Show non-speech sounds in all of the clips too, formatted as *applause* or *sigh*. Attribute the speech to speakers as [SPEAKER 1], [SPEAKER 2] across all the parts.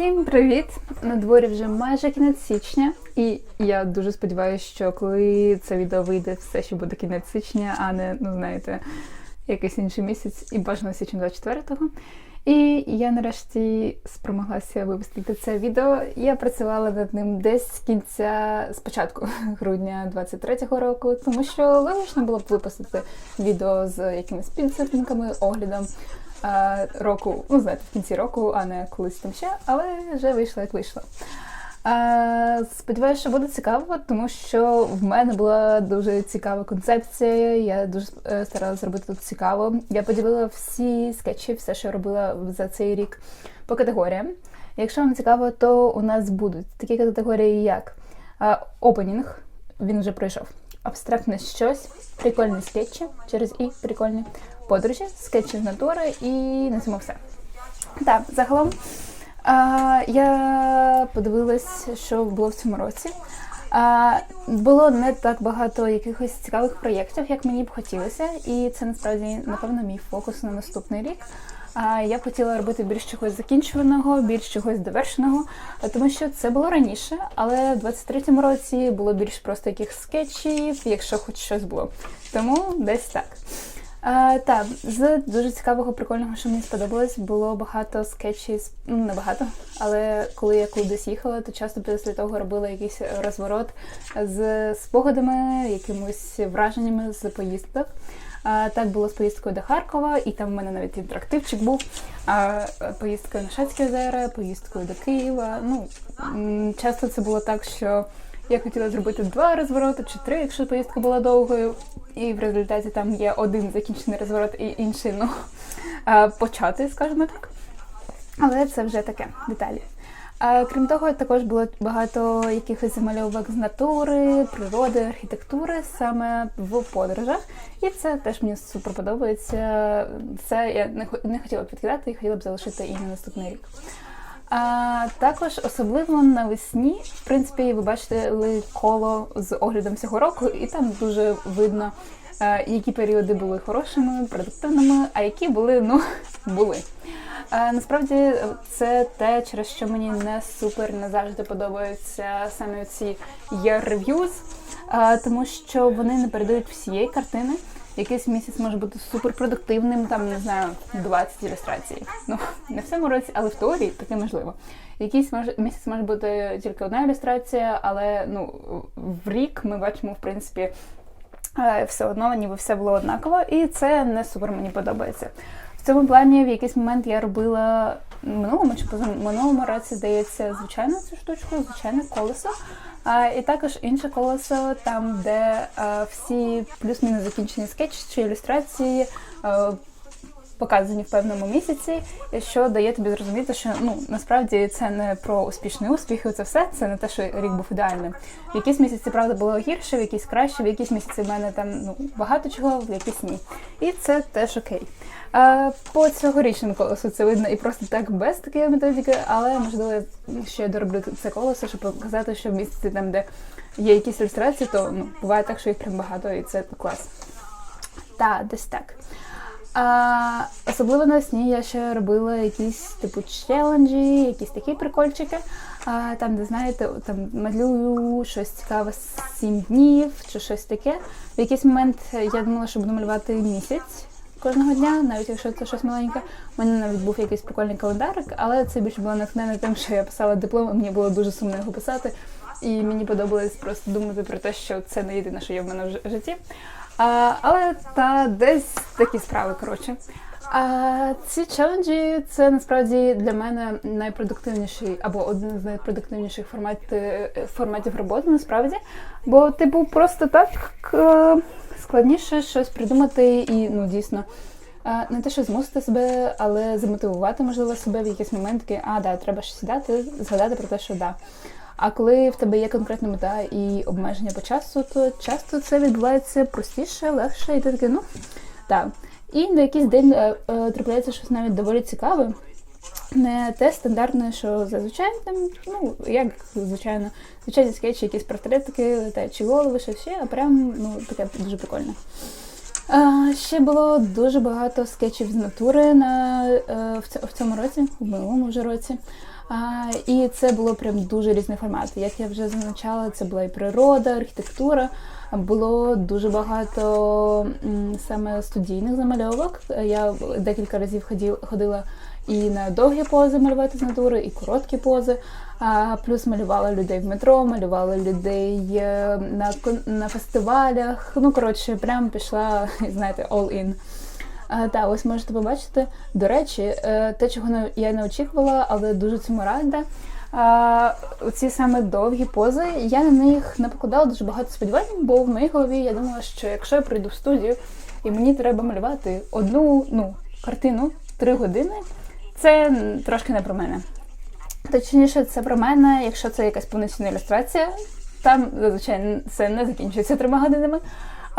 [SPEAKER 1] Всім привіт! На дворі вже майже кінець січня, і я дуже сподіваюся, що коли це відео вийде, все ще буде кінець січня, а не, ну знаєте, якийсь інший місяць, і бажано січня 24-го. І я нарешті спромоглася випустити це відео. Я працювала над ним десь з кінця спочатку грудня 23-го року, тому що логічно було б випустити відео з якимись підсипниками, оглядом року, ну знаєте, в кінці року, а не колись там ще, але вже вийшло як вийшло. Е, Сподіваюся, що буде цікаво, тому що в мене була дуже цікава концепція. Я дуже е, старалася зробити тут цікаво. Я поділила всі скетчі, все, що я робила за цей рік по категоріям. Якщо вам цікаво, то у нас будуть такі категорії, як е, опенінг, він вже пройшов. Абстрактне щось, прикольні скетчі через і прикольні подорожі, скетчі з натури і на цьому все. Так, загалом а, я подивилась, що було в цьому році. А, було не так багато якихось цікавих проєктів, як мені б хотілося, і це насправді, напевно, мій фокус на наступний рік. Я хотіла робити більш чогось закінчуваного, більш чогось довершеного, тому що це було раніше, але в 23-му році було більш просто якихось скетчів, якщо хоч щось було. Тому десь так. А, так, з дуже цікавого, прикольного, що мені сподобалось, було багато скетчів, ну не багато, але коли я кудись їхала, то часто після того робила якийсь розворот з спогадами, якимось враженнями з поїздок. Так було з поїздкою до Харкова, і там в мене навіть інтерактивчик був. Поїздкою на Шацьке озера, поїздкою до Києва. Ну, часто це було так, що я хотіла зробити два розвороти чи три, якщо поїздка була довгою. І в результаті там є один закінчений розворот і інший, ну, *laughs* почати, скажімо так. Але це вже таке деталі. Крім того, також було багато якихось замальовок з натури, природи, архітектури саме в подорожах. І це теж мені супер подобається. Це я не, хотіла б відкидати і хотіла б залишити і на наступний рік. А також особливо навесні, в принципі, ви бачите коло з оглядом цього року, і там дуже видно, е, які періоди були хорошими, продуктивними, а які були, ну, *laughs* були. Е, Насправді це те, через що мені не супер не завжди подобаються саме ці reviews, е, тому що вони не передають всієї картини. Якийсь місяць може бути суперпродуктивним, там не знаю, 20 ілюстрацій. Ну *laughs* не в цьому році, але в теорії таке можливо. Якийсь може місяць може бути тільки одна ілюстрація, але ну в рік ми бачимо, в принципі, е, все одно, ніби все було однаково, і це не супер мені подобається. В цьому плані в якийсь момент я робила минулому чи позаминулому році, здається, звичайно цю штучку, звичайне колесо. А, і також інше колесо, там, де а, всі плюс-мінус закінчені скетчі чи ілюстрації а, показані в певному місяці, що дає тобі зрозуміти, що ну насправді це не про успішний успіх, і це все, це не те, що рік був ідеальним. В якісь місяці, правда, було гірше, в якісь краще, в якісь місяці в мене там ну багато чого, в якісь ні. І це теж окей. А, по цьогорічному колесу це видно і просто так без такої методики, але можливо ще я дороблю це колесо, щоб показати, що в місяці там, де є якісь ілюстрації, то ну буває так, що їх прям багато, і це клас. Та, десь так. А, особливо навесні я ще робила якісь типу челенджі, якісь такі прикольчики. А, там, де знаєте, там малюю щось цікаве сім днів чи щось таке. В якийсь момент я думала, що буду малювати місяць кожного дня, навіть якщо це щось маленьке. У мене навіть був якийсь прикольний календарик, але це більше було натхнене тим, що я писала диплом, і мені було дуже сумно його писати. І мені подобалось просто думати про те, що це не єдине, що є в мене в житті. А, але та десь такі справи, коротше. А ці челенджі це насправді для мене найпродуктивніший або один з найпродуктивніших форматів, форматів роботи, насправді. Бо, типу, просто так е, складніше щось придумати і ну дійсно. е, Не те, що змусити себе, але замотивувати, можливо, себе в якийсь момент, такий, а, да, треба ж сідати, згадати про те, що да. А коли в тебе є конкретна мета і обмеження по часу, то часто це відбувається простіше, легше, і ти такий, ну так. І на якийсь день е, е, трапляється щось навіть доволі цікаве. Не те стандартне, що зазвичай там, ну, як звичайно, звичайні скетчі, якісь портретики, летаючі голови, що ще, а прям ну, таке дуже прикольне. А, ще було дуже багато скетчів з натури на, е, в, цьому році, в минулому вже році. І це було прям дуже різний формат. Як я вже зазначала, це була і природа, архітектура. Було дуже багато саме студійних замальовок. Я декілька разів ходила і на довгі пози малювати з натури, і короткі пози. А, плюс малювала людей в метро, малювала людей е, на, на фестивалях. Ну, коротше, прям пішла, *laughs* знаєте, all in. А, та, ось можете побачити. До речі, е, те, чого я не очікувала, але дуже цьому рада. А, ці саме довгі пози, я на них не покладала дуже багато сподівань, бо в моїй голові я думала, що якщо я прийду в студію і мені треба малювати одну ну, картину три години, це трошки не про мене. Точніше, це про мене, якщо це якась повноцінна ілюстрація, там зазвичай це не закінчується трьома годинами.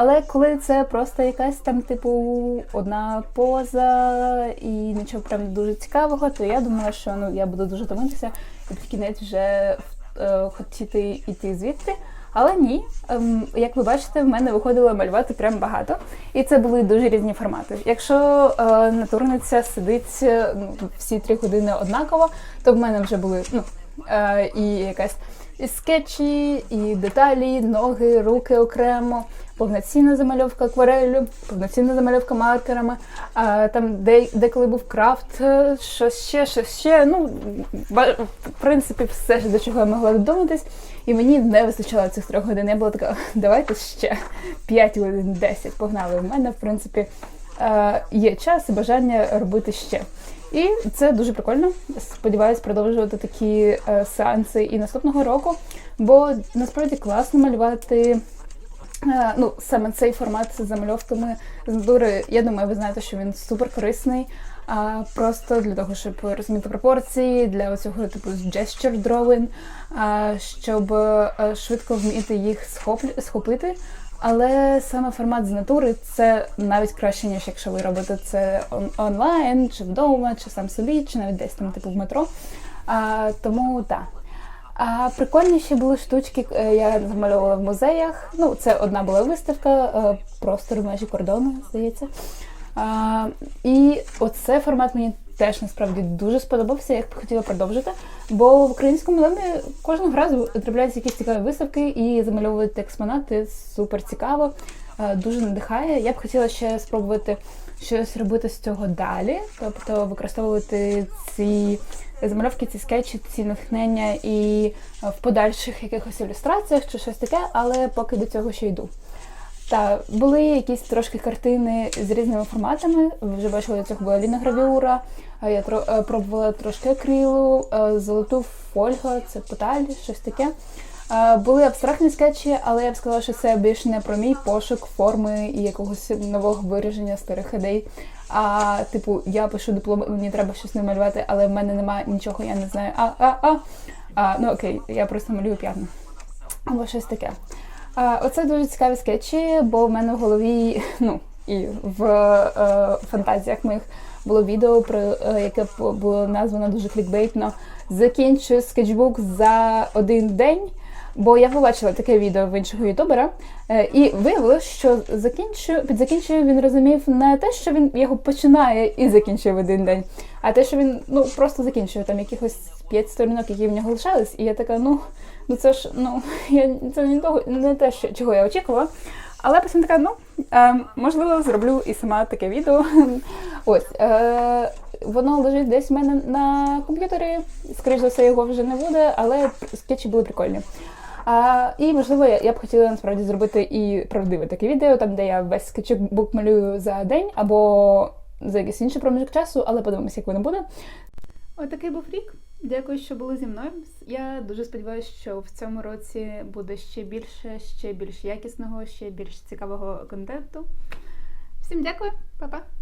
[SPEAKER 1] Але коли це просто якась там, типу, одна поза і нічого прям дуже цікавого, то я думала, що ну я буду дуже томитися і під кінець вже е, хотіти йти звідти. Але ні, ем, як ви бачите, в мене виходило малювати прям багато, і це були дуже різні формати. Якщо е, натурниця сидить е, ну, всі три години однаково, то в мене вже були ну, е, і якась і скетчі, і деталі, ноги, руки окремо, повноцінна замальовка акварелью, повноцінна замальовка маркерами. А, там де, деколи був крафт, е, щось ще, щось ще. Ну, в принципі, все, до чого я могла додуматись. І мені не вистачало цих трьох годин. Я була така, давайте ще 5 годин, 10, погнали. У мене, в принципі, е, є час і бажання робити ще. І це дуже прикольно. Сподіваюсь продовжувати такі е, сеанси і наступного року, бо насправді класно малювати. Е, Ну, саме цей формат з замальовками з натури, я думаю, ви знаєте, що він супер корисний. А просто для того, щоб розуміти пропорції, для цього типу gesture drawing, а, щоб е, швидко вміти їх схопль- схопити. Але саме формат з натури це навіть краще, ніж якщо ви робите це он- онлайн, чи вдома, чи сам собі, чи навіть десь там, типу, в метро. А, тому так. А прикольніші були штучки, е, я замальовувала в музеях. Ну, це одна була виставка, е, простори межі кордону, здається. А, і оце формат мені теж насправді дуже сподобався, я б хотіла продовжити. Бо в українському домі кожного разу трапляються якісь цікаві виставки і замальовувати експонати супер цікаво, дуже надихає. Я б хотіла ще спробувати щось робити з цього далі, тобто використовувати ці замальовки, ці скетчі, ці натхнення і в подальших якихось ілюстраціях чи щось таке, але поки до цього ще йду. Та були якісь трошки картини з різними форматами. Ви вже бачили, цього була ліногравюра. Я е, пробувала трошки акрилу, е, золоту фольгу, це поталь, щось таке. Е, Були абстрактні скетчі, але я б сказала, що це більше не про мій пошук форми і якогось нового вираження старих ідей. А типу, я пишу диплом, мені треба щось намалювати, але в мене немає нічого, я не знаю. А, а, а. а ну окей, я просто малюю п'ятно. Або щось таке. Оце дуже цікаві скетчі, бо в мене в голові, *laughs* ну і в е, фантазіях моїх було відео, про е, яке було названо дуже клікбейтно Закінчу скетчбук за один день. Бо я побачила таке відео в іншого ютубера, е, і виявилось, що закінчую, під закінчую він розумів не те, що він його починає і закінчує в один день, а те, що він ну просто закінчує там якихось п'ять сторінок, які в нього лишались, і я така, ну ну це ж ну *laughs* я це не того, не те, що чого я очікувала. Але потім така, ну е, можливо, зроблю і сама таке відео. *laughs* Ось е, воно лежить десь в мене на комп'ютері. Скоріше за все, його вже не буде, але скетчі були прикольні. А, і можливо, я, я б хотіла насправді зробити і правдиве таке відео, там де я весь скетчбук малюю за день або за якийсь інший проміжок часу, але подивимося, як воно буде. Отакий був рік. Дякую, що були зі мною. Я дуже сподіваюся, що в цьому році буде ще більше, ще більш якісного, ще більш цікавого контенту. Всім дякую, па-па!